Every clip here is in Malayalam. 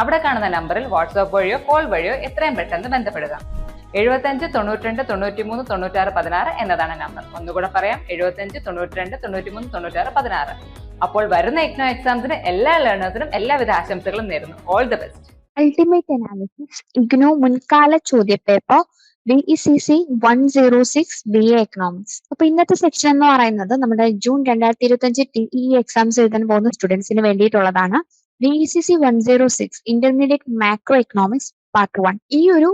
അവിടെ കാണുന്ന നമ്പറിൽ വാട്സാപ്പ് വഴിയോ കോൾ വഴിയോ എത്രയും പെട്ടെന്ന് ബന്ധപ്പെടുക. എഴുപത്തഞ്ച് തൊണ്ണൂറ്റിരണ്ട് തൊണ്ണൂറ്റിമൂന്ന് തൊണ്ണൂറ്റാറ് പതിനാറ് എന്നതാണ് നമ്പർ. ഒന്നുകൂടെ പറയാം എഴുപത്തഞ്ച് തൊണ്ണൂറ്റിരണ്ട് തൊണ്ണൂറ്റിമൂന്ന് തൊണ്ണൂറ്റാറ് പതിനാറ്. അപ്പോൾ വരുന്ന ഇഗ്നോ എക്സാംസിന് എല്ലാ ലേണേഴ്സിനും എല്ലാവിധ ആശംസകളും നേരുന്നു. All the best ultimate analysis IGNOU മുൻകാല ചോദ്യപേപ്പർ B E C C one zero six B A economics അപ്പൊ ഇന്നത്തെ സെക്ഷൻ എന്ന് പറയുന്നത് നമ്മുടെ ജൂൺ രണ്ടായിരത്തി ഇരുപത്തി അഞ്ച് ടി ഇ എക്സാംസ് എഴുതാൻ പോകുന്ന സ്റ്റുഡൻസിന് വേണ്ടിയിട്ടുള്ളതാണ്. C one zero six intermediate macro economics part one ഈ ഒരു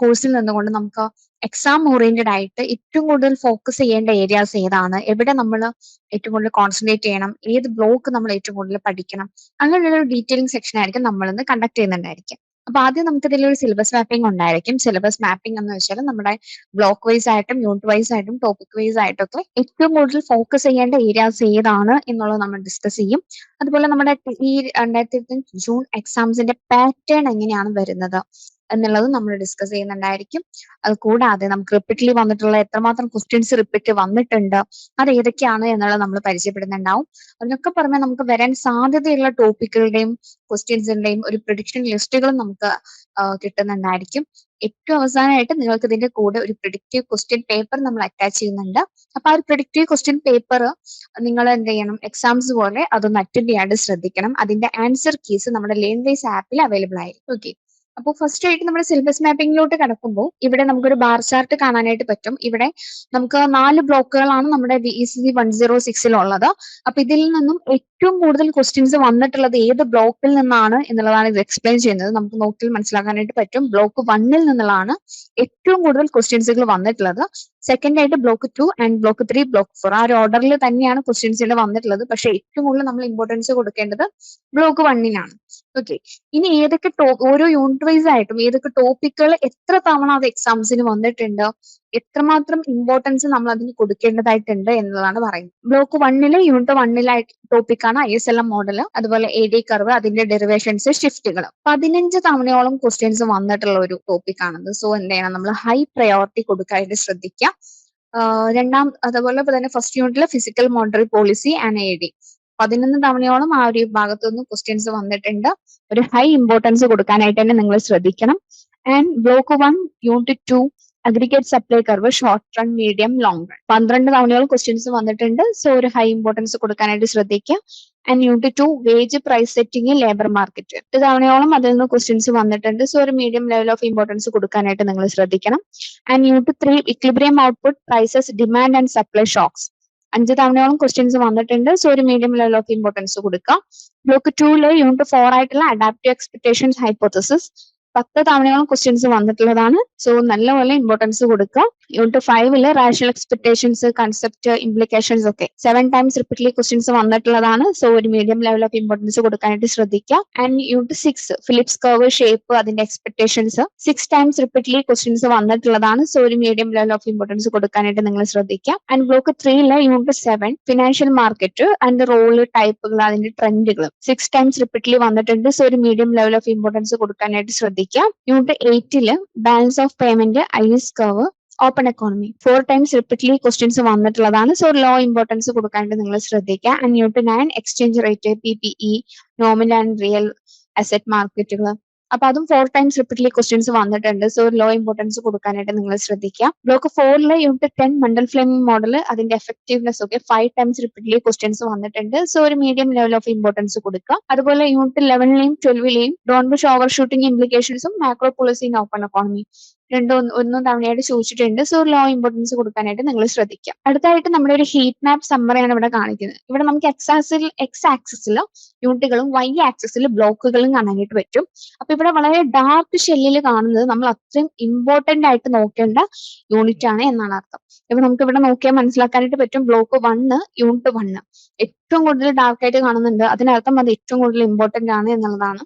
കോഴ്സിൽ നിന്നുകൊണ്ട് നമുക്ക് എക്സാം ഓറിയന്റഡ് ആയിട്ട് ഏറ്റവും കൂടുതൽ ഫോക്കസ് ചെയ്യേണ്ട ഏരിയാസ് ഏതാണ്? എവിടെ നമ്മൾ ഏറ്റവും കൂടുതൽ കോൺസെൻട്രേറ്റ് ചെയ്യണം? ഏത് ബ്ലോക്ക് നമ്മൾ ഏറ്റവും കൂടുതൽ പഠിക്കണം? അങ്ങനെയുള്ള ഒരു ഡീറ്റെയിലിംഗ് സെക്ഷൻ ആയിരിക്കും നമ്മൾ ഇന്ന് കണ്ടക്ട് ചെയ്യുന്നുണ്ടായിരിക്കും അപ്പൊ ആദ്യം നമുക്ക് ഇതിൽ ഒരു സിലബസ് മാപ്പിംഗ് ഉണ്ടായിരിക്കും. സിലബസ് മാപ്പിംഗ് എന്ന് വെച്ചാൽ നമ്മുടെ ബ്ലോക്ക് വൈസ് ആയിട്ടും യൂണിറ്റ് വൈസ് ആയിട്ടും ടോപ്പിക് വൈസ് ആയിട്ടൊക്കെ ഏറ്റവും കൂടുതൽ ഫോക്കസ് ചെയ്യേണ്ട ഏരിയാസ് ഏതാണ് എന്നുള്ളത് നമ്മൾ ഡിസ്കസ് ചെയ്യും. അതുപോലെ നമ്മുടെ ഈ രണ്ടായിരത്തി ഇരുപത്തി ജൂൺ എക്സാംസിന്റെ പാറ്റേൺ എങ്ങനെയാണ് വരുന്നത്? എന്നുള്ളത് നമ്മൾ ഡിസ്കസ് ചെയ്യുന്നുണ്ടായിരിക്കും. അത് കൂടാതെ നമുക്ക് റിപ്പീറ്റ്ലി വന്നിട്ടുള്ള എത്രമാത്രം ക്വസ്റ്റ്യൻസ് റിപ്പീറ്റ് വന്നിട്ടുണ്ട് അത് ഏതൊക്കെയാണ് എന്നുള്ളത് നമ്മൾ പരിചയപ്പെടുന്നുണ്ടാവും. അതിനൊക്കെ പുറമെ നമുക്ക് വരാൻ സാധ്യതയുള്ള ടോപ്പിക്കുകളുടെയും ക്വസ്റ്റ്യൻസിന്റെയും ഒരു പ്രിഡിക്ഷൻ ലിസ്റ്റുകളും നമുക്ക് കിട്ടുന്നുണ്ടായിരിക്കും. ഏറ്റവും അവസാനമായിട്ട് നിങ്ങൾക്ക് ഇതിന്റെ കൂടെ ഒരു പ്രിഡിക്റ്റീവ് ക്വസ്റ്റ്യൻ പേപ്പർ നമ്മൾ അറ്റാച്ച് ചെയ്യുന്നുണ്ട്. അപ്പൊ ആ ഒരു പ്രിഡിക്റ്റീവ് ക്വസ്റ്റ്യൻ പേപ്പർ നിങ്ങൾ എന്ത് ചെയ്യണം? എക്സാംസ് പോലെ അതൊന്ന് അറ്റൻഡ് ചെയ്യാണ്ട് ശ്രദ്ധിക്കണം. അതിന്റെ ആൻസർ കീസ് നമ്മുടെ ലേൺ വൈസ് ആപ്പിൽ അവൈലബിൾ ആയിരിക്കും. ഓക്കെ അപ്പോൾ ഫസ്റ്റ് ആയിട്ട് നമ്മുടെ സിലബസ് മാപ്പിംഗിലോട്ട് കടക്കുമ്പോൾ ഇവിടെ നമുക്കൊരു ബാർ ചാർട്ട് കാണാനായിട്ട് പറ്റും. ഇവിടെ നമുക്ക് നാല് ബ്ലോക്കുകളാണ് നമ്മുടെ V C C one zero സിക്സിലുള്ളത് അപ്പൊ ഇതിൽ നിന്നും ഏറ്റവും കൂടുതൽ ക്വസ്റ്റ്യൻസ് വന്നിട്ടുള്ളത് ഏത് ബ്ലോക്കിൽ നിന്നാണ് എന്നുള്ളതാണ് ഇത് എക്സ്പ്ലെയിൻ ചെയ്യുന്നത്. നമുക്ക് നോക്കിൽ മനസ്സിലാക്കാനായിട്ട് പറ്റും. ബ്ലോക്ക് വണ്ണിൽ നിന്നുള്ളതാണ് ഏറ്റവും കൂടുതൽ ക്വസ്റ്റ്യൻസുകൾ വന്നിട്ടുള്ളത്. സെക്കൻഡ് ആയിട്ട് block two and block three block four ആ ഒരു ഓർഡറിൽ തന്നെയാണ് ക്വസ്റ്റ്യൻസുകൾ വന്നിട്ടുള്ളത്. പക്ഷെ ഏറ്റവും കൂടുതൽ നമ്മൾ ഇമ്പോർട്ടൻസ് കൊടുക്കേണ്ടത് ബ്ലോക്ക് വണ്ണിനാണ് ഓക്കെ ഇനി ഏതൊക്കെ ഓരോ യൂണിറ്റ് വൈസ് ആയിട്ടും ഏതൊക്കെ ടോപ്പിക്കുകൾ എത്ര തവണ അത് എക്സാംസിന് വന്നിട്ടുണ്ട് എത്രമാത്രം ഇമ്പോർട്ടൻസ് നമ്മൾ അതിന് കൊടുക്കേണ്ടതായിട്ടുണ്ട് എന്നതാണ് പറയുന്നത്. ബ്ലോക്ക് വണ്ണിൽ യൂണിറ്റ് വണ്ണിലായിട്ട് ടോപ്പിക്കാണ് I S L M model അതുപോലെ എ ഡി കർവ് അതിന്റെ ഡെറിവേഷൻസ് ഷിഫ്റ്റുകൾ പതിനഞ്ച് തവണയോളം ക്വസ്റ്റ്യൻസ് വന്നിട്ടുള്ള ഒരു ടോപ്പിക്കാണത് സോ എന്ത് ചെയ്യണം നമ്മൾ ഹൈ പ്രയോറിറ്റി കൊടുക്കാനായിട്ട് ശ്രദ്ധിക്കാം. രണ്ടാം അതുപോലെ തന്നെ ഫസ്റ്റ് യൂണിറ്റിൽ fiscal monetary policy and A D പതിനൊന്ന് തവണയോളം ആ ഒരു ഭാഗത്തു നിന്ന് ക്വസ്റ്റ്യൻസ് വന്നിട്ടുണ്ട്. ഒരു ഹൈ ഇമ്പോർട്ടൻസ് കൊടുക്കാനായിട്ട് തന്നെ നിങ്ങൾ ശ്രദ്ധിക്കണം. And block one unit two aggregate supply curve short run medium long run പന്ത്രണ്ട് തവണയോളം ക്വസ്റ്റ്യൻസ് വന്നിട്ടുണ്ട്. സോ ഒരു ഹൈ ഇമ്പോർട്ടൻസ് കൊടുക്കാനായിട്ട് ശ്രദ്ധിക്കുക. And unit two wage price setting labour market എട്ട് തവണയോളം അതിൽ നിന്ന് ക്വസ്റ്റ്യൻസ് വന്നിട്ടുണ്ട്. സോ ഒരു മീഡിയം ലെവൽ ഓഫ് ഇമ്പോർട്ടൻസ് കൊടുക്കാനായിട്ട് നിങ്ങൾ ശ്രദ്ധിക്കണം. And unit three equilibrium output prices demand and supply shocks അഞ്ച് തവണയോളം ക്വസ്റ്റ്യൻസ് വന്നിട്ടുണ്ട്. സോ ഒരു മീഡിയം ഓഫ് ഇമ്പോർട്ടൻസ് കൊടുക്കുക ബ്ലോക്ക് ടൂൽ യൂണിറ്റ് ഫോർ ആയിട്ടുള്ള അഡാപ്റ്റീവ് എക്സ്പെക്ടേഷൻസ് ഹൈപ്പോത്തസിസ് പത്ത് തവണയോളം ക്വസ്റ്റ്യൻസ് വന്നിട്ടുള്ളതാണ്. സോ നല്ലപോലെ ഇമ്പോർട്ടൻസ് കൊടുക്കുക. യൂണിറ്റ് ഫൈവിൽ റാഷണൽ എക്സ്പെക്ടേഷൻസ് കൺസെപ്റ്റ് ഇംപ്ലിക്കേഷൻസ് ഒക്കെ. സെവൻ ടൈംസ് റിപ്പീറ്റ്ലി ക്വസ്റ്റ്യൻസ് വന്നിട്ടുള്ളതാണ്. സോ ഒരു മീഡിയം ലെവൽ ഓഫ് ഇമ്പോർട്ടൻസ് കൊടുക്കാനായിട്ട് ശ്രദ്ധിക്കുക. And unit six Phillips curve shape അതിന്റെ expectations six times repeatedly questions വന്നിട്ടുള്ളതാണ്. സോ ഒരു മീഡിയം ലെവൽ ഓഫ് ഇമ്പോർട്ടൻസ് കൊടുക്കാനായിട്ട് നിങ്ങൾ ശ്രദ്ധിക്കുക. ആൻഡ് ബ്ലോക്ക് ത്രീയിൽ unit seven financial market and role ടൈപ്പുകൾ അതിന്റെ ട്രെൻഡുകൾ സിക്സ് ടൈംസ് റിപ്പീറ്റ്ലി വന്നിട്ടുണ്ട്. സോ ഒരു മീഡിയം ലെവൽ ഓഫ് ഇമ്പോർട്ടൻസ് കൊടുക്കാനായിട്ട് ശ്രദ്ധിക്കുക. Unit എയ്റ്റിൽ balance of payment I S curve open economy four times repeatedly questions വന്നിട്ടുള്ളതാണ്. സോ ലോ ഇമ്പോർട്ടൻസ് കൊടുക്കാനായിട്ട് നിങ്ങൾ ശ്രദ്ധിക്കുക. Unit nine exchange rate P P E nominal and real asset മാർക്കറ്റുകൾ അപ്പൊ അതും ഫോർ ടൈംസ് റിപ്പീറ്റ്ലി ക്വസ്റ്റ്യൻസ് വന്നിട്ടുണ്ട്. സോ ലോ ഇമ്പോർട്ടൻസ് കൊടുക്കാനായിട്ട് നിങ്ങൾ ശ്രദ്ധിക്കുക. Block ഫോറിലെ unit ten Mundell Fleming model അതിന്റെ എഫക്റ്റീവ്നെസ് ഒക്കെ ഫൈവ് ടൈംസ് റിപ്പീറ്റ്ലി ക്വസ്റ്റ്യൻസ് വന്നിട്ടുണ്ട്. സോ ഒരു മീഡിയം ലെവൽ ഓഫ് ഇമ്പോർട്ടൻസ് കൊടുക്കുക. അതുപോലെ യൂണിറ്റ് ലെവനിലെയും ട്വൽവിലെയും Dornbusch overshooting ഇംപ്ലിക്കേഷൻസും macro policy in open economy രണ്ടും ഒന്നും തവണയായിട്ട് ചോദിച്ചിട്ടുണ്ട്. സോ ലോ ഇമ്പോർട്ടൻസ് കൊടുക്കാനായിട്ട് നിങ്ങൾ ശ്രദ്ധിക്കാം അടുത്തായിട്ട് നമ്മുടെ ഒരു ഹീറ്റ് മാപ്പ് സമ്മറിയാണ് ഇവിടെ കാണിക്കുന്നത്. ഇവിടെ നമുക്ക് എക്സ് ആക്സിൽ എക്സ് യൂണിറ്റുകളും വൈ ആക്സിസിൽ ബ്ലോക്കുകളും കാണാനായിട്ട് പറ്റും. അപ്പൊ ഇവിടെ വളരെ ഡാർക്ക് ഷെല്ലിൽ കാണുന്നത് നമ്മൾ അത്രയും ഇമ്പോർട്ടന്റ് ആയിട്ട് നോക്കേണ്ട യൂണിറ്റ് ആണ് എന്നാണ് അർത്ഥം. ഇപ്പൊ നമുക്ക് ഇവിടെ നോക്കിയാൽ മനസ്സിലാക്കാനായിട്ട് പറ്റും ബ്ലോക്ക് വണ്ണ് യൂണിറ്റ് വണ്ണ് ഏറ്റവും കൂടുതൽ ഡാർക്ക് ആയിട്ട് കാണുന്നുണ്ട്. അതിനർത്ഥം അത് ഏറ്റവും കൂടുതൽ ഇമ്പോർട്ടന്റ് ആണ് എന്നുള്ളതാണ്.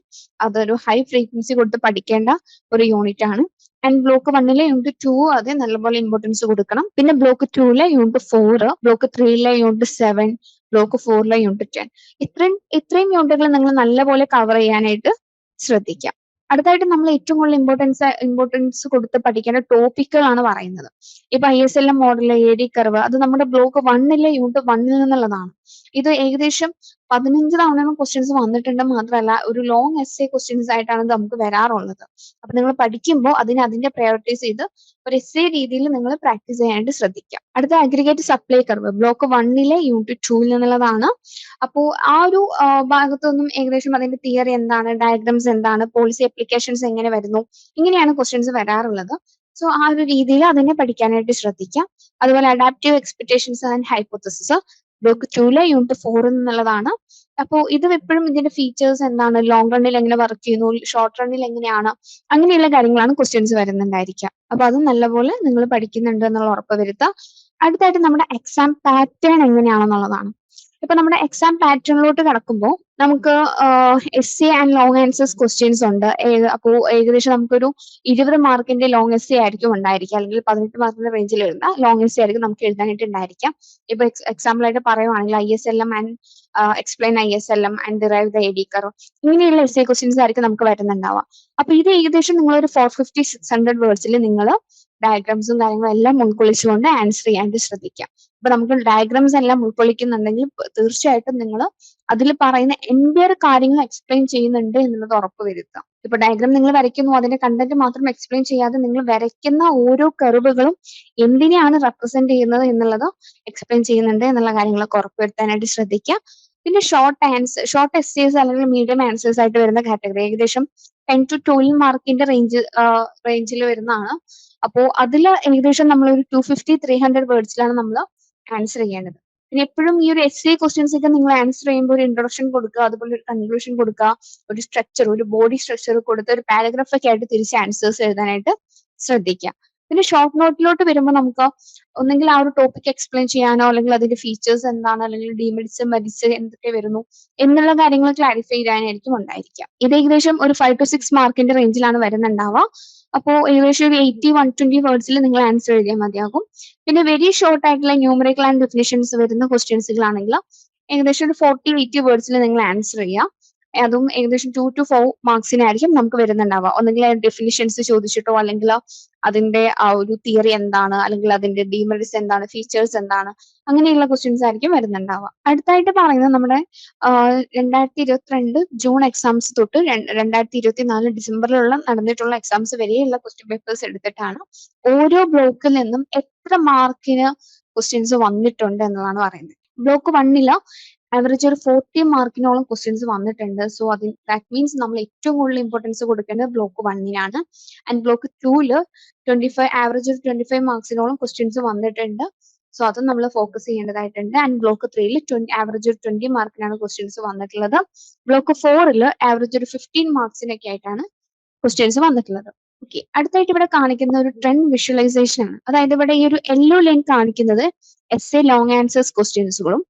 അതൊരു ഹൈ ഫ്രീക്വൻസി കൊടുത്ത് പഠിക്കേണ്ട ഒരു യൂണിറ്റ് ആണ്. ആൻഡ് ബ്ലോക്ക് വണ്ണിലെ യൂണിറ്റ് ടു അത് നല്ലപോലെ ഇമ്പോർട്ടൻസ് കൊടുക്കണം. പിന്നെ ബ്ലോക്ക് ടൂലെ യൂണിറ്റ് ഫോർ ബ്ലോക്ക് ത്രീയിലെ യൂണിറ്റ് സെവൻ ബ്ലോക്ക് ഫോറിലെ യൂണിറ്റ് ടെൻ ഇത്രയും ഇത്രയും യൂണിറ്റുകൾ നിങ്ങൾ നല്ലപോലെ കവർ ചെയ്യാനായിട്ട് ശ്രദ്ധിക്കാം. അടുത്തായിട്ട് നമ്മൾ ഏറ്റവും കൂടുതൽ ഇമ്പോർട്ടൻസ് ഇമ്പോർട്ടൻസ് കൊടുത്ത് പഠിക്കേണ്ട ടോപ്പിക്കുകളാണ് പറയുന്നത്. ഇപ്പൊ I S L M model A D curve അത് നമ്മുടെ ബ്ലോക്ക് വണ്ണിലെ യൂണിറ്റ് വണ്ണിൽ നിന്നുള്ളതാണ്. ഇത് ഏകദേശം പതിനഞ്ച് തവണ ക്വസ്റ്റ്യൻസ് വന്നിട്ടുണ്ട് മാത്രമല്ല ഒരു ലോങ് എസ് എ ക്വസ്റ്റ്യൻസ് ആയിട്ടാണ് ഇത് നമുക്ക് വരാറുള്ളത്. അപ്പൊ നിങ്ങൾ പഠിക്കുമ്പോൾ അതിന് അതിന്റെ പ്രയോറിറ്റൈസ് ചെയ്ത് ഒരു എസ് എ രീതിയിൽ നിങ്ങൾ പ്രാക്ടീസ് ചെയ്യാനായിട്ട് ശ്രദ്ധിക്കാം. അടുത്ത അഗ്രിഗേറ്റ് സപ്ലൈ കർവ് ബ്ലോക്ക് വണ്ണിലെ യൂണിറ്റ് ടൂവിൽ നിന്നുള്ളതാണ് അപ്പോൾ ആ ഒരു ഭാഗത്തുനിന്നും ഭാഗത്തൊന്നും ഏകദേശം അതിന്റെ തിയറി എന്താണ് ഡയഗ്രംസ് എന്താണ് പോളിസി അപ്ലിക്കേഷൻസ് എങ്ങനെ വരുന്നു ഇങ്ങനെയാണ് ക്വസ്റ്റ്യൻസ് വരാറുള്ളത്. സോ ആ ഒരു രീതിയിൽ അതിനെ പഠിക്കാനായിട്ട് ശ്രദ്ധിക്കാം. അതുപോലെ adaptive expectations and hypothesis block ടൂല unit four എന്നുള്ളതാണ്. അപ്പോൾ ഇത് എപ്പോഴും ഇതിന്റെ ഫീച്ചേഴ്സ് എന്താണ്? ലോങ് റണ്ണിൽ എങ്ങനെ വർക്ക് ചെയ്യുന്നു? ഷോർട്ട് റണ്ണിൽ എങ്ങനെയാണ്? അങ്ങനെയുള്ള കാര്യങ്ങളാണ് ക്വസ്റ്റ്യൻസ് വരുന്നുണ്ടായിരിക്കുക. അപ്പൊ അത് നല്ലപോലെ നിങ്ങൾ പഠിക്കുന്നുണ്ട് എന്നുള്ള ഉറപ്പ് വരുത്തുക. അടുത്തായിട്ട് നമ്മുടെ എക്സാം പാറ്റേൺ എങ്ങനെയാണെന്നുള്ളതാണ്. ഇപ്പൊ നമ്മുടെ എക്സാം പാറ്റേണിലോട്ട് കടക്കുമ്പോൾ നമുക്ക് S C and long answers questions ഉണ്ട്. അപ്പോൾ ഏകദേശം നമുക്കൊരു ഇരുപത് മാർക്കിന്റെ ലോങ് എസ് സി ആയിരിക്കും ഉണ്ടായിരിക്കുക. അല്ലെങ്കിൽ പതിനെട്ട് മാർക്കിന്റെ റേഞ്ചിൽ വരുന്ന ലോങ് എസ് സി ആയിരിക്കും നമുക്ക് എഴുതാനായിട്ട് ഉണ്ടായിരിക്കാം ഇപ്പൊ എക്സാമ്പിൾ ആയിട്ട് പറയുവാണെങ്കിൽ I S L M and explain I S L M and derive the A D curve ഇങ്ങനെയുള്ള എസ് സി ക്വസ്റ്റ്യൻസ് ആയിരിക്കും നമുക്ക് വരുന്നുണ്ടാവുക. അപ്പൊ ഇത് ഏകദേശം നിങ്ങൾ ഒരു ഫോർ ഫിഫ്റ്റി സിക്സ് ഹൺഡ്രഡ് വേർഡ്സിൽ നിങ്ങൾ ഡയഗ്രാംസും കാര്യങ്ങളും എല്ലാം ഉൾക്കൊള്ളിച്ചുകൊണ്ട് ആൻസർ ചെയ്യാനായിട്ട് ശ്രദ്ധിക്കാം അപ്പൊ നമുക്ക് ഡയഗ്രാംസ് എല്ലാം ഉൾക്കൊള്ളിക്കുന്നുണ്ടെങ്കിൽ തീർച്ചയായിട്ടും നിങ്ങൾ അതിൽ പറയുന്ന എന്റയർ കാര്യങ്ങൾ എക്സ്പ്ലെയിൻ ചെയ്യുന്നുണ്ട് എന്നുള്ളത് ഉറപ്പ് വരുത്തുക. ഇപ്പൊ ഡയഗ്രാം നിങ്ങൾ വരയ്ക്കുന്നു അതിന്റെ കണ്ടന്റ് മാത്രം എക്സ്പ്ലെയിൻ ചെയ്യാതെ നിങ്ങൾ വരയ്ക്കുന്ന ഓരോ കെറുവുകളും എന്തിനെയാണ് റെപ്രസെന്റ് ചെയ്യുന്നത് എന്നുള്ളത് എക്സ്പ്ലെയിൻ ചെയ്യുന്നുണ്ട് എന്നുള്ള കാര്യങ്ങളൊക്കെ ഉറപ്പുവരുത്താനായിട്ട് ശ്രദ്ധിക്കുക. പിന്നെ ഷോർട്ട് ആൻസർ ഷോർട്ട് എസ്സേസ് അല്ലെങ്കിൽ മീഡിയം ആൻസേഴ്സ് ആയിട്ട് വരുന്ന കാറ്റഗറി ഏകദേശം ടെൻ ടു ട്വൽവ് മാർക്കിന്റെ റേഞ്ച് റേഞ്ചിൽ വരുന്നതാണ്. അപ്പോൾ അതിൽ ഏകദേശം നമ്മൾ ഒരു ടു ഫിഫ്റ്റി ത്രീ ഹൺഡ്രഡ് വേർഡ്സിലാണ് നമ്മൾ ആൻസർ ചെയ്യേണ്ടത്. പിന്നെ എപ്പോഴും ഈ ഒരു എസ് എ ക്വസ്റ്റ്യൻസ് ഒക്കെ നിങ്ങൾ ആൻസർ ചെയ്യുമ്പോൾ ഒരു ഇൻട്രൊഡക്ഷൻ കൊടുക്കുക അതുപോലെ ഒരു കൺക്ലൂഷൻ കൊടുക്കുക ഒരു സ്ട്രക്ചർ ഒരു ബോഡി സ്ട്രക്ചർ കൊടുത്ത് ഒരു പാരഗ്രാഫ് ഒക്കെ ആയിട്ട് തിരിച്ച് ആൻസേഴ്സ് എഴുതാനായിട്ട് ശ്രദ്ധിക്കുക. പിന്നെ ഷോർട്ട് നോട്ടിലോട്ട് വരുമ്പോൾ നമുക്ക് ഒന്നെങ്കിൽ ആ ഒരു ടോപ്പിക് എക്സ്പ്ലെയിൻ ചെയ്യാനോ അല്ലെങ്കിൽ അതിന്റെ ഫീച്ചേഴ്സ് എന്താണ് അല്ലെങ്കിൽ ഡിമെറിറ്റ്സ് മരിച്ച് എന്തൊക്കെ വരുന്നു എന്നുള്ള കാര്യങ്ങൾ ക്ലാരിഫൈ ചെയ്യാനായിരിക്കും ഉണ്ടായിരിക്കുക. ഇത് ഏകദേശം ഒരു ഫൈവ് ടു സിക്സ് മാർക്കിന്റെ റേഞ്ചിലാണ് വരുന്നുണ്ടാവുക. അപ്പോൾ ഏകദേശം ഒരു എയ്റ്റി വൺ ട്വന്റി വേർഡ്സിൽ നിങ്ങൾ ആൻസർ എഴുതിയാൽ മതിയാകും. പിന്നെ വെരി ഷോർട്ട് ആയിട്ടുള്ള ന്യൂമറിക്കൽ ആൻഡ് ഡെഫിനിഷൻസ് വരുന്ന ക്വസ്റ്റ്യൻസുകളാണെങ്കിൽ ഏകദേശം ഒരു ഫോർട്ടി എയ്റ്റി വേർഡ്സിൽ നിങ്ങൾ ആൻസർ ചെയ്യുക അതും ഏകദേശം ടു ടു ഫോർ മാർക്സിനായിരിക്കും നമുക്ക് വരുന്നുണ്ടാവുക. ഒന്നെങ്കിൽ ഡെഫിനിഷൻസ് ചോദിച്ചിട്ടോ അല്ലെങ്കിൽ അതിന്റെ ആ ഒരു തിയറി എന്താണ് അല്ലെങ്കിൽ അതിന്റെ ഡീമറിസ് എന്താണ് ഫീച്ചേഴ്സ് എന്താണ് അങ്ങനെയുള്ള ക്വസ്റ്റ്യൻസ് ആയിരിക്കും വരുന്നുണ്ടാവുക. അടുത്തായിട്ട് പറയുന്നത് നമ്മുടെ രണ്ടായിരത്തി ഇരുപത്തിരണ്ട് ജൂൺ എക്സാംസ് തൊട്ട് രണ്ട് രണ്ടായിരത്തി ഇരുപത്തി നാല് ഡിസംബറിലുള്ള നടന്നിട്ടുള്ള എക്സാംസ് വരെയുള്ള ക്വസ്റ്റ്യൻ പേപ്പേഴ്സ് എടുത്തിട്ടാണ് ഓരോ ബ്ലോക്കിൽ നിന്നും എത്ര മാർക്കിന് ക്വസ്റ്റ്യൻസ് വന്നിട്ടുണ്ട് എന്നതാണ് പറയുന്നത്. ബ്ലോക്ക് വണ്ണിൽ ആവറേജ് ഒരു ഫോർട്ടി മാർക്കിനോളം ക്വസ്റ്റ്യൻസ് വന്നിട്ടുണ്ട്. സോ അത് ദാറ്റ് മീൻസ് നമ്മൾ ഏറ്റവും കൂടുതൽ ഇമ്പോർട്ടൻസ് കൊടുക്കേണ്ടത് ബ്ലോക്ക് വണ്ണിനാണ് ആൻഡ് ബ്ലോക്ക് ടൂൽ ട്വന്റി ഫൈവ് ആവറേജ് ഒരു ട്വന്റി ഫൈവ് മാർക്സിനോളം ക്വസ്റ്റ്യൻസ് വന്നിട്ടുണ്ട്. സോ അതും നമ്മൾ ഫോക്കസ് ചെയ്യേണ്ടതായിട്ടുണ്ട്. ആൻഡ് ബ്ലോക്ക് ത്രീയിൽ ട്വന്റി ആവറേജ് ഒരു ട്വന്റി മാർക്കിനാണ് ക്വസ്റ്റ്യൻസ് വന്നിട്ടുള്ളത്. ബ്ലോക്ക് ഫോറിൽ ആവറേജ് ഒരു ഫിഫ്റ്റീൻ മാർക്സിനൊക്കെ ആയിട്ടാണ് ക്വസ്റ്റ്യൻസ് വന്നിട്ടുള്ളത്. ഓക്കെ അടുത്തായിട്ട് ഇവിടെ കാണിക്കുന്ന ഒരു ട്രെൻഡ് വിഷ്വലൈസേഷൻ ആണ്. അതായത് ഇവിടെ ഈ ഒരു യെല്ലോ ലൈൻ കാണിക്കുന്നത് എസ് എ ലോങ് ആൻസേഴ്സ് ക്വസ്റ്റ്യൻസുകളും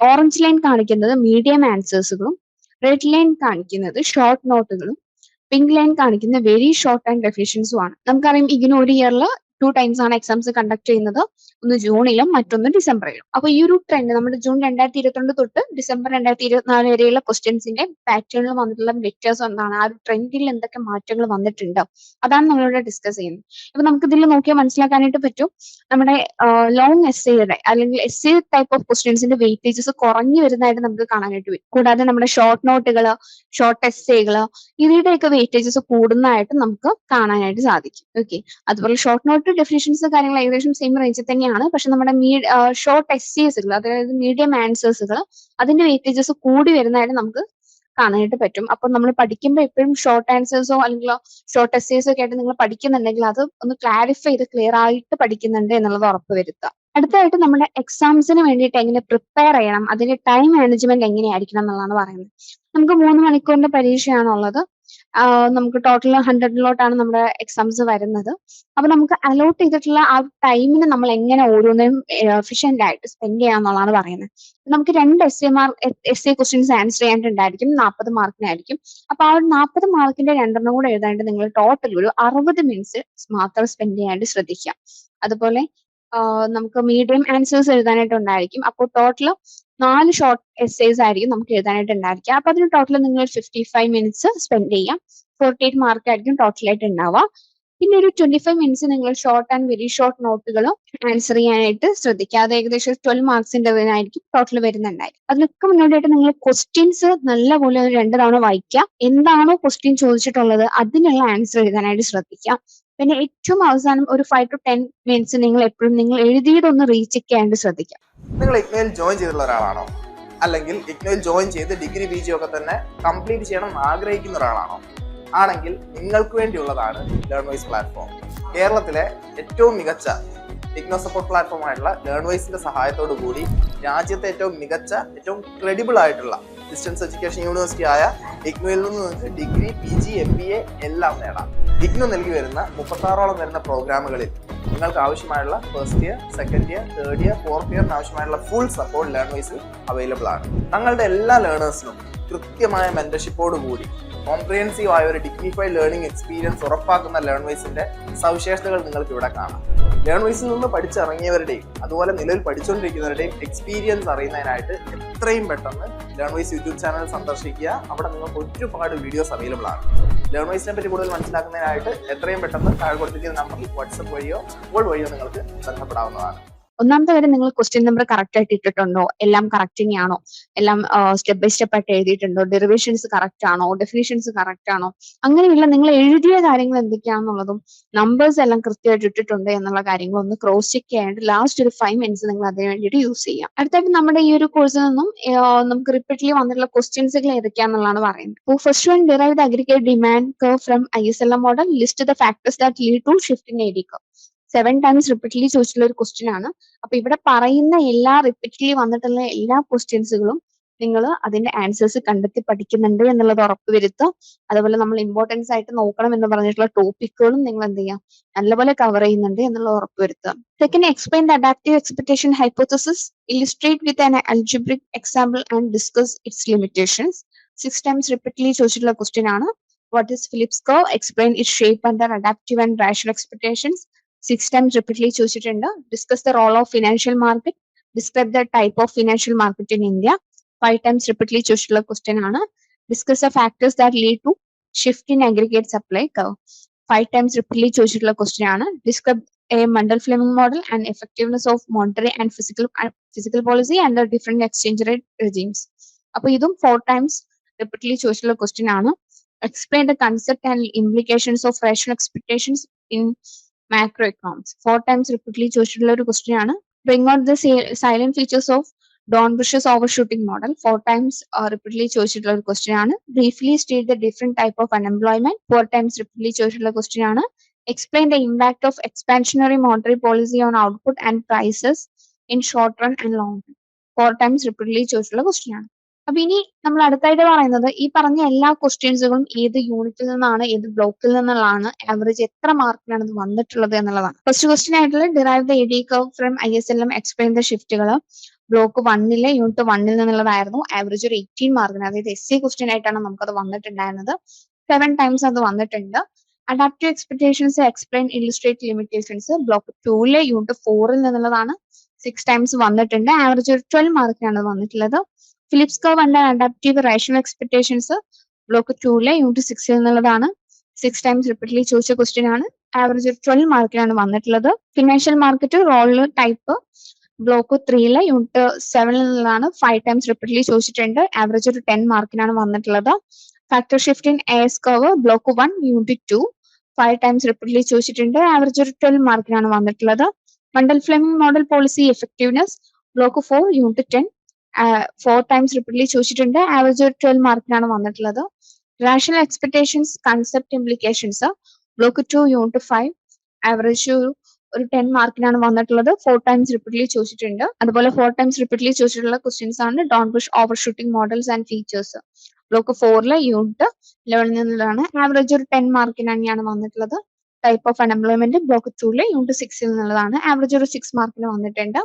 ഓറഞ്ച് ലൈൻ കാണിക്കുന്നത് മീഡിയം ആൻസേഴ്സുകളും റെഡ് ലൈൻ കാണിക്കുന്നത് ഷോർട്ട് നോട്ടുകളും പിങ്ക് ലൈൻ കാണിക്കുന്ന വെരി ഷോർട്ട് ആൻഡ് ഡെഫിഷ്യൻസുമാണ് ആണ്. നമുക്കറിയാം ഇങ്ങനെ ഒരു ഇയറിൽ ടു ടൈംസ് ആണ് എക്സാംസ് കണ്ടക്ട് ചെയ്യുന്നത്. ഒന്ന് ജൂണിലും മറ്റൊന്ന് ഡിസംബറിലും. അപ്പൊ ഈ ഒരു ട്രെൻഡ് നമ്മുടെ ജൂൺ രണ്ടായിരത്തി ഇരുപത്തിരണ്ട് തൊട്ട് ഡിസംബർ രണ്ടായിരത്തി ഇരുപത്തിനാല് വരെയുള്ള ക്വസ്റ്റ്യൻസിന്റെ പാറ്റേണിൽ വന്നിട്ടുള്ള വ്യത്യാസം എന്താണ്? ആ ഒരു ട്രെൻഡിൽ എന്തൊക്കെ മാറ്റങ്ങൾ വന്നിട്ടുണ്ട്? അതാണ് നമ്മളിവിടെ ഡിസ്കസ് ചെയ്യുന്നത്. ഇപ്പൊ നമുക്ക് ഇതിൽ നോക്കിയാൽ മനസ്സിലാക്കാനായിട്ട് പറ്റും. നമ്മുടെ ലോങ് എസ്സേയുടെ അല്ലെങ്കിൽ എസ്സേ ടൈപ്പ് ഓഫ് ക്വസ്റ്റ്യൻസിന്റെ വെയിറ്റേജസ് കുറഞ്ഞു വരുന്നതായിട്ട് നമുക്ക് കാണാനായിട്ട് പറ്റും. കൂടാതെ നമ്മുടെ ഷോർട്ട് നോട്ടുകൾ ഷോർട്ട് എസ്സേകൾ ഇവയുടെയൊക്കെ വെയിറ്റേജസ് കൂടുന്നതായിട്ട് നമുക്ക് കാണാനായിട്ട് സാധിക്കും. ഓക്കെ അതുപോലെ ഷോർട്ട് നോട്ട് ഡെഫിനിഷൻസ് കാര്യങ്ങൾ ഏകദേശം സെയിം റേഞ്ചിൽ തന്നെയാണ്. പക്ഷെ നമ്മുടെ ഷോർട്ട് എസ്സേസുകൾ അതായത് മീഡിയം ആൻസേഴ്സുകൾ അതിന്റെ വെയിറ്റേജസ് കൂടി വരുന്നതായിട്ട് നമുക്ക് കാണാനായിട്ട് പറ്റും. അപ്പൊ നമ്മൾ പഠിക്കുമ്പോൾ എപ്പോഴും ഷോർട്ട് ആൻസേഴ്സോ അല്ലെങ്കിൽ ഷോർട്ട് എസ്സേസോ ഒക്കെ ആയിട്ട് നിങ്ങൾ പഠിക്കുന്നുണ്ടെങ്കിൽ അത് ഒന്ന് ക്ലാരിഫൈ ചെയ്ത് ക്ലിയർ ആയിട്ട് പഠിക്കുന്നുണ്ട് എന്നുള്ളത് ഉറപ്പ് വരുത്തുക. അടുത്തായിട്ട് നമ്മുടെ എക്സാംസിന് വേണ്ടിയിട്ട് എങ്ങനെ പ്രിപ്പയർ ചെയ്യണം അതിന്റെ ടൈം മാനേജ്മെന്റ് എങ്ങനെയായിരിക്കണം എന്നുള്ളതാണ് പറയുന്നത്. നമുക്ക് മൂന്ന് മണിക്കൂറിന്റെ പരീക്ഷയാണുള്ളത്. നമുക്ക് ടോട്ടൽ ഹൺഡ്രഡിലോട്ടാണ് നമ്മുടെ എക്സാംസ് വരുന്നത്. അപ്പൊ നമുക്ക് അലോട്ട് ചെയ്തിട്ടുള്ള ആ ടൈമിന് നമ്മൾ എങ്ങനെ ഓരോന്നും എഫിഷ്യന്റ് ആയിട്ട് സ്പെൻഡ് ചെയ്യാന്നുള്ളതാണ് പറയുന്നത്. നമുക്ക് രണ്ട് S A mark S A questions answer ചെയ്യാനായിട്ടുണ്ടായിരിക്കും നാൽപ്പത് മാർക്കിനായിരിക്കും അപ്പൊ ആ ഒരു നാൽപ്പത് മാർക്കിന്റെ രണ്ടെണ്ണം കൂടെ എഴുതാണ്ട് നിങ്ങൾ ടോട്ടൽ ഒരു അറുപത് മിനിറ്റ്സ് മാത്രം സ്പെൻഡ് ചെയ്യാനായിട്ട് ശ്രദ്ധിക്കുക. അതുപോലെ നമുക്ക് മീഡിയം ആൻസേഴ്സ് എഴുതാനായിട്ട് ഉണ്ടായിരിക്കും അപ്പോൾ ടോട്ടൽ നാല് ഷോർട്ട് എസ്സേസ് ആയിരിക്കും നമുക്ക് എഴുതാനായിട്ട് ഉണ്ടായിരിക്കുക അപ്പൊ അതിന് ടോട്ടൽ നിങ്ങൾ ഫിഫ്റ്റി ഫൈവ് മിനിറ്റ്സ് സ്പെൻഡ് ചെയ്യാം. ഫോർട്ടി എയ്റ്റ് മാർക്ക് ആയിരിക്കും ടോട്ടലായിട്ട് ഉണ്ടാവുക. പിന്നെ ഒരു ട്വന്റി ഫൈവ് മിനിറ്റ്സ് നിങ്ങൾ ഷോർട്ട് ആൻഡ് വെരി ഷോർട്ട് നോട്ടുകളും ആൻസർ ചെയ്യാനായിട്ട് ശ്രദ്ധിക്കുക. അത് ഏകദേശം ട്വൽവ് മാർക്സിന്റെ ആയിരിക്കും ടോട്ടൽ വരുന്നുണ്ടായിരിക്കും അതിനൊക്കെ മുന്നോട്ടായിട്ട് നിങ്ങൾ ക്വസ്റ്റ്യൻസ് നല്ലപോലെ പോലെ രണ്ട് തവണ വായിക്കുക. എന്താണോ ക്വസ്റ്റ്യൻ ചോദിച്ചിട്ടുള്ളത് അതിനുള്ള ആൻസർ എഴുതാനായിട്ട് ശ്രദ്ധിക്കുക. പിന്നെ ഏറ്റവും അവസാനം ഒരു ഫൈവ് ടു ടെൻ മിനിറ്റ്സ് നിങ്ങൾ എപ്പോഴും നിങ്ങൾ എഴുതിയതൊന്ന് റീചെക്ക് ചെയ്യാണ്ട് ശ്രദ്ധിക്കുക. നിങ്ങൾ ഇഗ്നോയിൽ ജോയിൻ ചെയ്തിട്ടുള്ള ഒരാളാണോ? അല്ലെങ്കിൽ ഇഗ്നോയിൽ ജോയിൻ ചെയ്ത് ഡിഗ്രി പി ജി ഒക്കെ തന്നെ കംപ്ലീറ്റ് ചെയ്യണം ആഗ്രഹിക്കുന്ന ഒരാളാണോ? ആണെങ്കിൽ നിങ്ങൾക്ക് വേണ്ടിയുള്ളതാണ് ലേൺവൈസ് പ്ലാറ്റ്ഫോം കേരളത്തിലെ ഏറ്റവും മികച്ച ഇഗ്നോ സപ്പോർട്ട് പ്ലാറ്റ്ഫോം ആയിട്ടുള്ള ലേൺ വൈസിന്റെ സഹായത്തോടു കൂടി രാജ്യത്തെ ഏറ്റവും മികച്ച ഏറ്റവും ക്രെഡിബിൾ ആയിട്ടുള്ള ഡിസ്റ്റൻസ് എഡ്യൂക്കേഷൻ യൂണിവേഴ്സിറ്റി ആയ ഇഗ്നോയിൽ നിന്ന് നിങ്ങൾക്ക് degree P G M B A എല്ലാം നേടാം. ഇഗ്നോ നൽകി വരുന്ന മുപ്പത്താറോളം വരുന്ന പ്രോഗ്രാമുകളിൽ നിങ്ങൾക്ക് ആവശ്യമായുള്ള first year second year third year fourth ഇയറിന് ആവശ്യമായുള്ള ഫുൾ സപ്പോർട്ട് ലേൺ വൈസിൽ അവൈലബിൾ ആണ്. തങ്ങളുടെ എല്ലാ ലേണേഴ്സിനും കൃത്യമായ മെന്റർഷിപ്പോട് കൂടി കോംപ്രിഹെൻസീവ് ആയ ഒരു ഡിഗ്നിഫൈഡ് ലേണിംഗ് എക്സ്പീരിയൻസ് ഉറപ്പാക്കുന്ന ലേൺ വൈസിന്റെ സവിശേഷതകൾ നിങ്ങൾക്ക് ഇവിടെ കാണാം. ലേൺ വൈസിൽ നിന്ന് പഠിച്ചിറങ്ങിയവരുടെയും അതുപോലെ നിലവിൽ പഠിച്ചുകൊണ്ടിരിക്കുന്നവരുടെയും എക്സ്പീരിയൻസ് അറിയുന്നതിനായിട്ട് എത്രയും പെട്ടെന്ന് ലേൺ വൈസ് യൂട്യൂബ് ചാനൽ സന്ദർശിക്കുക. അവിടെ നിങ്ങൾക്ക് ഒരുപാട് വീഡിയോസ് അവൈലബിൾ ആണ്. ലേൺ വൈസിനെ പറ്റി കൂടുതൽ മനസ്സിലാക്കുന്നതിനായിട്ട് എത്രയും പെട്ടെന്ന് താഴെ കൊടുത്തിരിക്കുന്ന നമ്പറിൽ വാട്സപ്പ് വഴിയോ കോൾ വഴിയോ നിങ്ങൾക്ക് ബന്ധപ്പെടാവുന്നതാണ്. ഒന്നാമത്തെ കാര്യം നിങ്ങൾ ക്വസ്റ്റ്യൻ നമ്പർ കറക്റ്റ് ആയിട്ട് ഇട്ടിട്ടുണ്ടോ? എല്ലാം കറക്റ്റിംഗ് ആണോ എല്ലാം സ്റ്റെപ്പ് ബൈ സ്റ്റെപ്പ് ആയിട്ട് എഴുതിയിട്ടുണ്ടോ? ഡെറിവേഷൻസ് കറക്റ്റ് ആണോ? ഡെഫിനേഷൻസ് കറക്റ്റ് ആണോ? അങ്ങനെയുള്ള നിങ്ങൾ എഴുതിയ കാര്യങ്ങൾ എന്തൊക്കെയാണെന്നുള്ളതും നമ്പേഴ്സ് എല്ലാം കൃത്യമായിട്ട് ഇട്ടിട്ടുണ്ട് എന്നുള്ള കാര്യങ്ങൾ ഒന്ന് ക്രോസ് ചെക്ക് ചെയ്യാനായിട്ട് ലാസ്റ്റ് ഒരു ഫൈവ് മിനിറ്റ്സ് നിങ്ങൾ അതിന് വേണ്ടിയിട്ട് യൂസ് ചെയ്യാം. അടുത്തായിട്ട് നമ്മുടെ ഈ ഒരു കോഴ്സിൽ നിന്നും നമുക്ക് റിപ്പീറ്റ്ലി വന്നിട്ടുള്ള ക്വസ്റ്റ്യൻസുകൾ ഏതൊക്കെയാണെന്നുള്ളതാണ് പറയുന്നത്. അപ്പോൾ first one derive the aggregate demand curve from I S L model list the factors that lead to shift in D curve seven times repeatedly ചോദിച്ചിട്ടുള്ള ഒരു ക്വസ്റ്റ്യൻ ആണ്. അപ്പൊ ഇവിടെ പറയുന്ന എല്ലാ റിപ്പീറ്റ്ലി വന്നിട്ടുള്ള എല്ലാ ക്വസ്റ്റ്യൻസുകളും നിങ്ങൾ അതിന്റെ ആൻസേഴ്സ് കണ്ടെത്തി പഠിക്കുന്നുണ്ട് എന്നുള്ളത് ഉറപ്പുവരുത്തുക അതുപോലെ നമ്മൾ ഇമ്പോർട്ടൻസ് ആയിട്ട് നോക്കണം എന്ന് പറഞ്ഞിട്ടുള്ള ടോപ്പിക്കുകളും നിങ്ങൾ എന്ത് ചെയ്യാം? നല്ലപോലെ കവർ ചെയ്യുന്നുണ്ട് എന്നുള്ളത് ഉറപ്പുവരുത്തുക. Second explain the adaptive expectation hypothesis illustrate with an algebraic example and discuss its limitations six times repeatedly ചോദിച്ചിട്ടുള്ള ക്വസ്റ്റ്യൻ ആണ്. What is Phillips curve explain it shape and adaptive and rational expectations six times repeatedly ചോദിച്ചിട്ടുണ്ട് discuss the role of financial market describe the type of financial market in India five times repeatedly ചോദിച്ചിട്ടുള്ള ക്വസ്റ്റ്യൻ ആണ് discuss the factors that lead to shift in aggregate supply curve five times repeatedly ചോദിച്ചിട്ടുള്ള ക്വസ്റ്റ്യൻ ആണ് describe a Mundell Fleming model and effectiveness of monetary and fiscal fiscal policy and different exchange rate regimes അപ്പൊ ഇതും ഫോർ ടൈംസ് റിപ്പീറ്റ്ലി ചോദിച്ചിട്ടുള്ള ക്വസ്റ്റ്യൻ ആണ് explain the concept and implications of rational expectations in macroeconomics four times repeatedly ചോദിച്ചിട്ടുള്ള ഒരു ക്വസ്റ്റ്യൻ ആണ്. Bring out the salient features of Dornbusch's overshooting model four times repeatedly ചോദിച്ചിട്ടുള്ള ഒരു ക്വസ്റ്റ്യൻ ആണ്. Briefly state the different type of unemployment four times repeatedly ചോദിച്ചിട്ടുള്ള ക്വസ്റ്റ്യൻ ആണ്. Explain the impact of expansionary monetary policy on output and prices in short run and long run four times repeatedly ചോദിച്ചിട്ടുള്ള ക്വസ്റ്റ്യൻ ആണ്. അപ്പൊ ഇനി നമ്മൾ അടുത്തായിട്ട് പറയുന്നത് ഈ പറഞ്ഞ എല്ലാ ക്വസ്റ്റ്യൻസുകളും ഏത് യൂണിറ്റിൽ നിന്നാണ് ഏത് ബ്ലോക്കിൽ നിന്നുള്ളതാണ് ആവറേജ് എത്ര മാർക്കിനാണ് ഇത് വന്നിട്ടുള്ളത് എന്നുള്ളതാണ്. ഫസ്റ്റ് ക്വസ്റ്റ്യൻ ആയിട്ടുള്ള derive the AD curve from I S L M explain the ഷിഫ്റ്റുകൾ block വണ്ണിലെ യൂണിറ്റ് വണ്ണിൽ നിന്നുള്ളതായിരുന്നു ആവറേജ് ഒരു എയ്റ്റീൻ മാർക്കിന് അതായത് എസ് സി ക്വസ്റ്റ്യൻ ആയിട്ടാണ് നമുക്കത് വന്നിട്ടുണ്ടായിരുന്നത്. സെവൻ ടൈംസ് അത് വന്നിട്ടുണ്ട്. Adaptive expectations explain illustrate limitations block ടൂലെ unit ഫോറിൽ നിന്നുള്ളതാണ് സിക്സ് ടൈംസ് വന്നിട്ടുണ്ട്. ആവറേജ് ഒരു ട്വൽവ് മാർക്കിനാണ് വന്നിട്ടുള്ളത്. Phillips curve and adaptive rational expectations block ടൂലെ unit സിക്സിൽ നിന്നുള്ളതാണ് സിക്സ് ടൈംസ് റിപ്പീറ്റ്ലി ചോദിച്ച ക്വസ്റ്റ്യൻ ആണ്. ആവറേജ് ട്വൽവ് മാർക്കിനാണ് വന്നിട്ടുള്ളത്. Financial market role type block ത്രീയിലെ unit സെവനിൽ നിന്നാണ് ഫൈവ് ടൈംസ് റിപ്പീറ്റ്ലി ചോദിച്ചിട്ടുണ്ട്. ആവറേജ് ഒരു ടെൻ മാർക്കിനാണ് വന്നിട്ടുള്ളത്. Factor shift in S curve block one unit two five times repeatedly ചോദിച്ചിട്ടുണ്ട്. ആവറേജ് ഒരു ട്വൽവ് മാർക്കിനാണ് വന്നിട്ടുള്ളത്. Mundell Fleming model policy effectiveness block four unit ten four times repeatedly ചോദിച്ചിട്ടുണ്ട്. ആവറേജ് ഒരു ട്വൽവ് മാർക്കിനാണ് വന്നിട്ടുള്ളത്. Rational expectations concept implications block two unit five average ഒരു ടെൻ മാർക്കിനാണ് വന്നിട്ടുള്ളത്. ഫോർ ടൈംസ് റിപ്പീറ്റ്ലി ചോദിച്ചിട്ടുണ്ട്. അതുപോലെ ഫോർ ടൈംസ് റിപ്പീറ്റ്ലി ചോദിച്ചിട്ടുള്ള ക്വസ്റ്റ്യൻസ് ആണ് Dornbusch overshooting models and features block ഫോറിലെ unit ലെവലിൽ നിന്നുള്ളതാണ്. ആവറേജ് ഒരു ടെൻ മാർക്കിന് തന്നെയാണ് വന്നിട്ടുള്ളത്. ടൈപ്പ് ഓഫ് അൺഎംപ്ലോയ്മെന്റ് ബ്ലോക്ക് ടൂലെ യൂണിറ്റ് സിക്സിൽ നിന്നുള്ളതാണ്. ആവറേജ് ഒരു സിക്സ് മാർക്കിന് വന്നിട്ടുണ്ട്.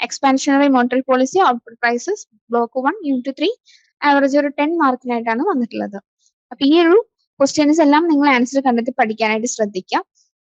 Expansionary monetary policy output prices block one unit three average ഒരു ടെൻ മാർക്കിനായിട്ടാണ് വന്നിട്ടുള്ളത്. അപ്പൊ ഈ ഒരു ക്വസ്റ്റ്യൻസ് എല്ലാം നിങ്ങൾ ആൻസർ കണ്ടെത്തി പഠിക്കാനായിട്ട് ശ്രദ്ധിക്കുക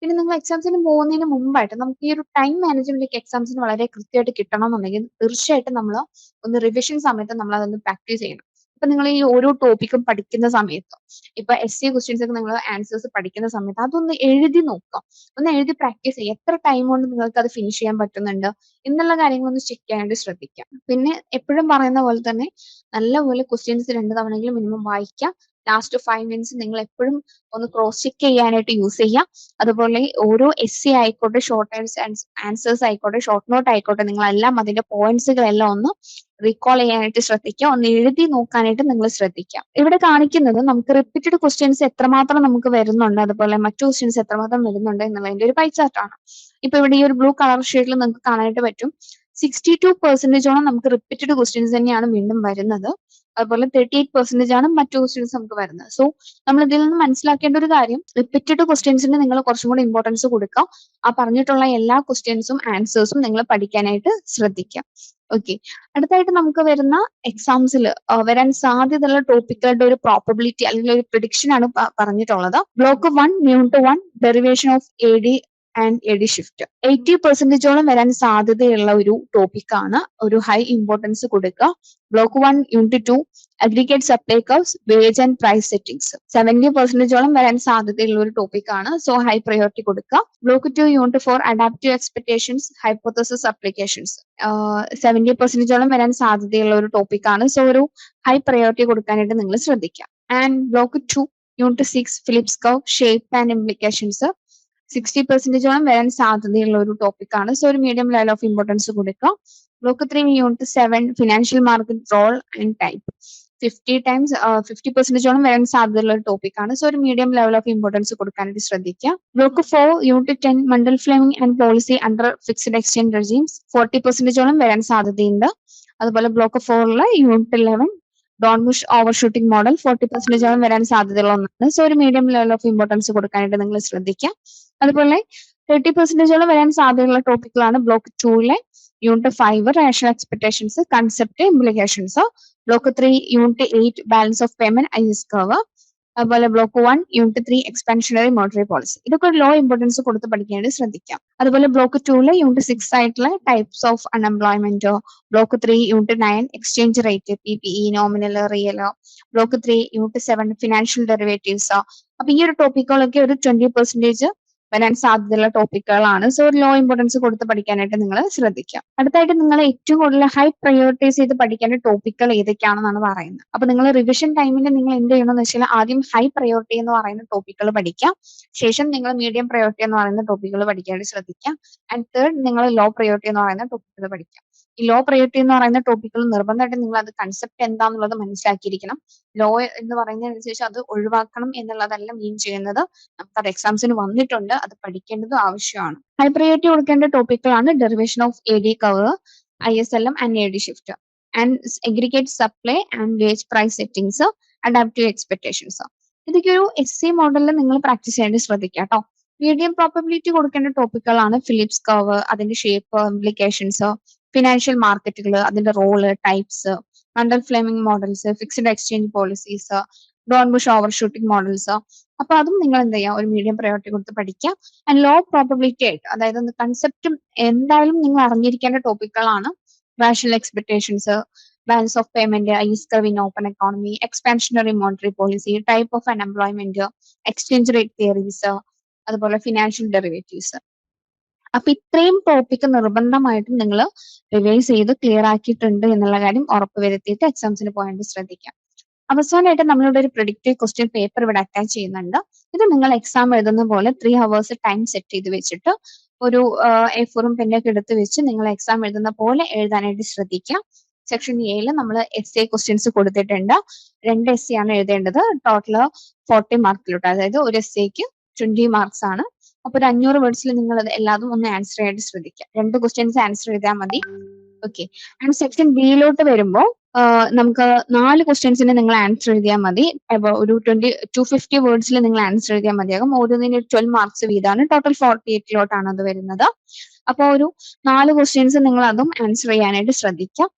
പിന്നെ നിങ്ങൾ എക്സാംസിന് പോകുന്നതിന് മുമ്പായിട്ട് നമുക്ക് ഈ ഒരു ടൈം മാനേജ്മെന്റ് എക്സാംസിന് വളരെ കൃത്യമായിട്ട് കിട്ടണം എന്നുണ്ടെങ്കിൽ തീർച്ചയായിട്ടും നമ്മൾ ഒന്ന് റിവിഷൻ സമയത്ത് നമ്മൾ അതൊന്ന് പ്രാക്ടീസ് ചെയ്യണം. ഇപ്പൊ നിങ്ങൾ ഈ ഓരോ ടോപ്പിക്കും പഠിക്കുന്ന സമയത്ത് ഇപ്പൊ എസ് സി ക്വസ്റ്റ്യൻസ് ഒക്കെ നിങ്ങൾ ആൻസേഴ്സ് പഠിക്കുന്ന സമയത്ത് അതൊന്ന് എഴുതി നോക്കാം. ഒന്ന് എഴുതി പ്രാക്ടീസ് ചെയ്യുക എത്ര ടൈം കൊണ്ട് നിങ്ങൾക്ക് അത് ഫിനിഷ് ചെയ്യാൻ പറ്റുന്നുണ്ട് എന്നുള്ള കാര്യങ്ങളൊന്ന് ചെക്ക് ചെയ്യാനായിട്ട് ശ്രദ്ധിക്കാം. പിന്നെ എപ്പോഴും പറയുന്ന പോലെ തന്നെ നല്ലപോലെ ക്വസ്റ്റ്യൻസ് രണ്ട് തവണയെങ്കിലും മിനിമം വായിക്കുക ലാസ്റ്റ് ഫൈവ് മിനിറ്റ്സ് നിങ്ങൾ എപ്പോഴും ഒന്ന് ക്രോസ് ചെക്ക് ചെയ്യാനായിട്ട് യൂസ് ചെയ്യുക അതുപോലെ ഓരോ എസ് സി ആയിക്കോട്ടെ ഷോർട്ട് ആൻസേഴ്സ് ആയിക്കോട്ടെ ഷോർട്ട് നോട്ട് ആയിക്കോട്ടെ നിങ്ങളെല്ലാം അതിന്റെ പോയിന്റ്സുകളെല്ലാം ഒന്ന് റീകോൾ ചെയ്യാനായിട്ട് ശ്രദ്ധിക്കുക. ഒന്ന് എഴുതി നോക്കാനായിട്ട് നിങ്ങൾ ശ്രദ്ധിക്കുക. ഇവിടെ കാണിക്കുന്നത് നമുക്ക് റിപ്പീറ്റഡ് ക്വസ്റ്റ്യൻസ് എത്രമാത്രം നമുക്ക് വരുന്നുണ്ട് അതുപോലെ മറ്റു ക്വസ്റ്റ്യൻസ് എത്രമാത്രം വരുന്നുണ്ട് എന്നുള്ളതിന്റെ ഒരു പൈ ചാർട്ടാണ് ഇപ്പൊ ഇവിടെ ഈ ഒരു ബ്ലൂ കളർ ഷെയ്ഡിൽ നിങ്ങൾക്ക് കാണാനായിട്ട് പറ്റും. സിക്സ്റ്റി ടു പെർസെന്റേജോളം നമുക്ക് റിപ്പീറ്റഡ് ക്വസ്റ്റ്യൻസ് തന്നെയാണ് വീണ്ടും വരുന്നത്. അതുപോലെ തേർട്ടി എയ്റ്റ് പെർസെന്റേജ് ആണ് മറ്റു ക്വസ്റ്റ്യൻസ് നമുക്ക് വരുന്നത്. സോ നമ്മൾ ഇതിൽ നിന്ന് മനസ്സിലാക്കേണ്ട ഒരു കാര്യം റിപ്പീറ്റഡ് ക്വസ്റ്റ്യൻസിന് നിങ്ങൾ കുറച്ചും കൂടി ഇമ്പോർട്ടൻസ് കൊടുക്കാം. ആ പറഞ്ഞിട്ടുള്ള എല്ലാ ക്വസ്റ്റ്യൻസും ആൻസേഴ്സും നിങ്ങൾ പഠിക്കാനായിട്ട് ശ്രദ്ധിക്കുക ഓക്കെ അടുത്തായിട്ട് നമുക്ക് വരുന്ന എക്സാംസിൽ വരാൻ സാധ്യതയുള്ള ടോപ്പിക്കുകളുടെ ഒരു പ്രോബബിലിറ്റി അല്ലെങ്കിൽ ഒരു പ്രിഡിക്ഷൻ ആണ് പറഞ്ഞിട്ടുള്ളത്. Block one unit one derivation of A D and AD shift eighty പെർസെന്റേജോളം വരാൻ സാധ്യതയുള്ള ഒരു ടോപ്പിക് ആണ് ഒരു ഹൈ ഇമ്പോർട്ടൻസ് കൊടുക്കുക. Block one unit two aggregate supply curves wage and price settings seventy പെർസെന്റേജോളം വരാൻ സാധ്യതയുള്ള ഒരു ടോപ്പിക് ആണ് സോ ഹൈ പ്രയോറിറ്റി കൊടുക്കുക. Block two unit four adaptive expectations hypothesis applications seventy പെർസെന്റേജോളം വരാൻ സാധ്യതയുള്ള ഒരു ടോപ്പിക് ആണ് സോ ഒരു ഹൈ പ്രയോറിറ്റി കൊടുക്കാനായിട്ട് നിങ്ങൾ ശ്രദ്ധിക്കുക. And block two unit six Phillips curve shape and implications sixty പെർസെന്റേജോളം വരാൻ സാധ്യതയുള്ള ഒരു ടോപ്പിക്കാണ് സോ ഒരു മീഡിയം ലെവൽ ഓഫ് ഇമ്പോർട്ടൻസ് കൊടുക്കുക block three unit seven financial market role and type fifty times fifty പെർസെന്റേജോളം വരാൻ സാധ്യതയുള്ള ഒരു ടോപ്പിക്കാണ് സോ ഒരു മീഡിയം ലെവൽ ഓഫ് ഇമ്പോർട്ടൻസ് കൊടുക്കാനായിട്ട് ശ്രദ്ധിക്കുക block four unit ten Mundell Fleming and policy under fixed exchange regimes forty പെർസെന്റേജോളം വരാൻ സാധ്യതയുണ്ട്. അതുപോലെ block ഫോറിലെ unit eleven Dornbusch overshooting model forty പെർസെന്റേജോളം വരാൻ സാധ്യതയുള്ള ഒന്നാണ്. സോ ഒരു മീഡിയം ലെവൽ ഓഫ് ഇമ്പോർട്ടൻസ് കൊടുക്കാനായിട്ട് നിങ്ങൾ ശ്രദ്ധിക്കുക അതുപോലെ തേർട്ടി പെർസെന്റേജോളം വരാൻ സാധ്യതയുള്ള ടോപ്പിക്കുകളാണ് block ടൂയിലെ unit five rational expectations concept implications block three unit eight balance of payment I S curve അതുപോലെ block one unit three expansionary monetary policy ഇതൊക്കെ ലോ ഇമ്പോർട്ടൻസ് കൊടുത്ത് പഠിക്കാനായിട്ട് ശ്രദ്ധിക്കാം. അതുപോലെ ബ്ലോക്ക് ടൂൽ യൂണിറ്റ് സിക്സ് ആയിട്ടുള്ള types of അൺഎംപ്ലോയ്മെന്റോ block three unit nine exchange rate P P E nominal റിയലോ block three unit seven financial ഡെറിവേറ്റീവ്സോ അപ്പൊ ഈ ഒരു ടോപ്പിക്കുകളൊക്കെ ഒരു ട്വന്റി പെർസെന്റേജ് വരാൻ സാധ്യതയുള്ള ടോപ്പിക്കുകളാണ് സോ ഒരു ലോ ഇമ്പോർട്ടൻസ് കൊടുത്ത് പഠിക്കാനായിട്ട് നിങ്ങൾ ശ്രദ്ധിക്കുക അടുത്തായിട്ട് നിങ്ങൾ ഏറ്റവും കൂടുതൽ ഹൈ പ്രയോറിറ്റൈസ് ചെയ്ത് പഠിക്കേണ്ട ടോപ്പിക്കുകൾ ഏതൊക്കെയാണെന്നാണ് പറയുന്നത്. അപ്പൊ നിങ്ങൾ റിവിഷൻ ടൈമിൽ നിങ്ങൾ എന്ത് ചെയ്യണമെന്ന് വെച്ചാൽ ആദ്യം ഹൈ പ്രയോറിറ്റി എന്ന് പറയുന്ന ടോപ്പിക്കുകൾ പഠിക്കുക ശേഷം നിങ്ങൾ മീഡിയം പ്രയോറിറ്റി എന്ന് പറയുന്ന ടോപ്പിക്കുകൾ പഠിക്കാനായിട്ട് ശ്രദ്ധിക്കുക ആൻഡ് തേർഡ് നിങ്ങൾ ലോ പ്രയോറിറ്റി എന്ന് പറയുന്ന ടോപ്പിക്കുകൾ പഠിക്കുക ഈ ലോ പ്രയോറിറ്റി എന്ന് പറയുന്ന ടോപ്പിക്കുകൾ നിർബന്ധമായിട്ടും നിങ്ങൾ അത് കൺസെപ്റ്റ് എന്താണെന്നുള്ളത് മനസ്സിലാക്കിയിരിക്കണം. ലോ എന്ന് പറയുന്നതിന് ശേഷം അത് ഒഴിവാക്കണം എന്നുള്ളതല്ല മീൻ ചെയ്യുന്നത്. നമുക്ക് അത് എക്സാംസിന് വന്നിട്ടുണ്ട് അത് പഠിക്കേണ്ടത് ആവശ്യമാണ്. ഹൈ പ്രയോറിറ്റി കൊടുക്കേണ്ട ടോപ്പിക്കുകളാണ് derivation of A D curve I S L M and A D shift and aggregate supply and wage price settings adaptive expectations ഇതൊക്കെ ഒരു എസ് സി മോഡലിൽ നിങ്ങൾ പ്രാക്ടീസ് ചെയ്യേണ്ടി ശ്രദ്ധിക്കുക കേട്ടോ മീഡിയം പ്രോബബിലിറ്റി കൊടുക്കേണ്ട ടോപ്പിക്കുകളാണ് ഫിലിപ്സ് കർവ് അതിന്റെ ഷേപ്പ് ഇംപ്ലിക്കേഷൻസ് ഫിനാൻഷ്യൽ മാർക്കറ്റുകൾ അതിന്റെ role types Mundell Fleming models fixed exchange policies Dornbusch overshooting models അപ്പൊ അതും നിങ്ങൾ എന്ത് ചെയ്യുക ഒരു മീഡിയം പ്രയോറിറ്റി കൊടുത്ത് പഠിക്കുക ആൻഡ് ലോ പ്രോബബിലിറ്റി ആയിട്ട് അതായത് കൺസെപ്റ്റും എന്തായാലും നിങ്ങൾ അറിഞ്ഞിരിക്കേണ്ട ടോപ്പിക്കുകളാണ് rational expectations balance of payment IS curve open economy expansionary monetary policy type of unemployment exchange rate theories അതുപോലെ ഫിനാൻഷ്യൽ ഡെറിവേറ്റീവ്സ് അപ്പൊ ഇത്രയും ടോപ്പിക്ക് നിർബന്ധമായിട്ടും നിങ്ങൾ റിവൈസ് ചെയ്ത് ക്ലിയർ ആക്കിയിട്ടുണ്ട് എന്നുള്ള കാര്യം ഉറപ്പ് വരുത്തിയിട്ട് എക്സാംസിന് പോകാനായിട്ട് ശ്രദ്ധിക്കാം. അവസാനമായിട്ട് നമ്മളിവിടെ ഒരു പ്രിഡിക്റ്റീവ് ക്വസ്റ്റ്യൻ പേപ്പർ ഇവിടെ അറ്റാച്ച് ചെയ്യുന്നുണ്ട്. ഇത് നിങ്ങൾ എക്സാം എഴുതുന്ന പോലെ ത്രീ ഹവേഴ്സ് ടൈം സെറ്റ് ചെയ്ത് വെച്ചിട്ട് ഒരു എ ഫോറും പെന്നൊക്കെ എടുത്ത് വെച്ച് നിങ്ങൾ എക്സാം എഴുതുന്ന പോലെ എഴുതാനായിട്ട് ശ്രദ്ധിക്കുക സെക്ഷൻ എയിൽ നമ്മൾ എസ് എ ക്വസ്റ്റ്യൻസ് കൊടുത്തിട്ടുണ്ട്. രണ്ട് എസ് സി ആണ് എഴുതേണ്ടത്. ടോട്ടൽ ഫോർട്ടി മാർക്കിലോട്ട് അതായത് ഒരു എസ് എക്ക് ട്വന്റി മാർക്സ് ആണ്. അപ്പൊ ഒരു അഞ്ഞൂറ് വേർഡ്സിൽ നിങ്ങൾ എല്ലാതും ഒന്ന് ആൻസർ ചെയ്യാൻ ശ്രദ്ധിക്കുക രണ്ട് ക്വസ്റ്റ്യൻസ് ആൻസർ ചെയ്താൽ മതി. ഓക്കെ ആൻഡ് സെക്ഷൻ ബിയിലോട്ട് വരുമ്പോൾ നമുക്ക് നാല് ക്വസ്റ്റ്യൻസിന് നിങ്ങൾ ആൻസർ എഴുതിയാൽ മതി. ഒരു ട്വന്റി ടു ഫിഫ്റ്റി വേർഡ്സിൽ നിങ്ങൾ ആൻസർ എഴുതിയാൽ മതിയാകും. ഓരോന്നിന് ട്വൽവ് മാർക്സ് വീതമാണ് ടോട്ടൽ ഫോർട്ടി എയ്റ്റിലോട്ടാണ് അത് വരുന്നത്. അപ്പോൾ ഒരു നാല് ക്വസ്റ്റ്യൻസ് നിങ്ങൾ അതും ആൻസർ ചെയ്യാനായിട്ട് ശ്രദ്ധിക്കാം.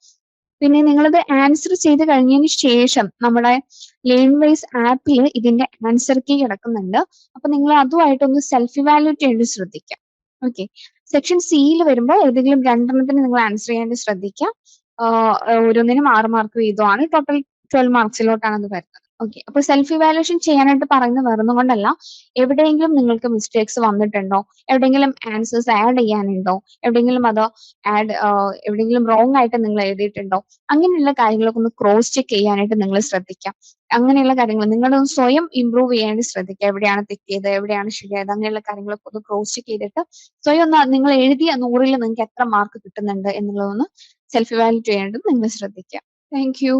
പിന്നെ നിങ്ങളത് ആൻസർ ചെയ്ത് കഴിഞ്ഞതിന് ശേഷം നമ്മുടെ ലേൺ വൈസ് ആപ്പിൽ ഇതിന്റെ ആൻസർ കീ കിടക്കുന്നുണ്ട്. അപ്പൊ നിങ്ങൾ അതുമായിട്ടൊന്ന് സെൽഫ് ഇവാലുവേറ്റ് ചെയ്യേണ്ടി ശ്രദ്ധിക്കാം. ഓക്കെ സെക്ഷൻ സിയിൽ വരുമ്പോൾ ഏതെങ്കിലും രണ്ടെണ്ണത്തിന് നിങ്ങൾ ആൻസർ ചെയ്യാൻ ശ്രദ്ധിക്കാം. ഓരോന്നിനും ആറ് മാർക്ക് വീതമാണ്. ടോട്ടൽ ട്വൽവ് മാർക്സിലോട്ടാണ് അത് വരുന്നത്. ഓക്കെ അപ്പൊ സെൽഫ് ഇവാലുവേഷൻ ചെയ്യാനായിട്ട് പറയുന്നത് വേറൊന്നും എവിടെയെങ്കിലും നിങ്ങൾക്ക് മിസ്റ്റേക്സ് വന്നിട്ടുണ്ടോ? എവിടെയെങ്കിലും ആൻസേഴ്സ് ആഡ് ചെയ്യാനുണ്ടോ? എവിടെയെങ്കിലും അത് ആഡ് എവിടെയെങ്കിലും റോങ് ആയിട്ട് നിങ്ങൾ എഴുതിയിട്ടുണ്ടോ? അങ്ങനെയുള്ള കാര്യങ്ങളൊക്കെ ഒന്ന് ക്രോസ് ചെക്ക് ചെയ്യാനായിട്ട് നിങ്ങൾ ശ്രദ്ധിക്കാം. അങ്ങനെയുള്ള കാര്യങ്ങൾ നിങ്ങൾ സ്വയം ഇമ്പ്രൂവ് ചെയ്യാനായിട്ട് ശ്രദ്ധിക്കുക. എവിടെയാണ് തെറ്റിയത്? എവിടെയാണ് ശരിയായത്? അങ്ങനെയുള്ള കാര്യങ്ങളൊക്കെ ഒന്ന് ക്രോസ് ചെക്ക് ചെയ്തിട്ട് സ്വയം ഒന്ന് നിങ്ങൾ എഴുതിയ നൂറിൽ നിങ്ങൾക്ക് എത്ര മാർക്ക് കിട്ടുന്നുണ്ട് എന്നുള്ളതൊന്ന് സെൽഫ് ഇവാലുവേറ്റ് ചെയ്യാനായിട്ട് നിങ്ങൾ ശ്രദ്ധിക്കുക. Thank you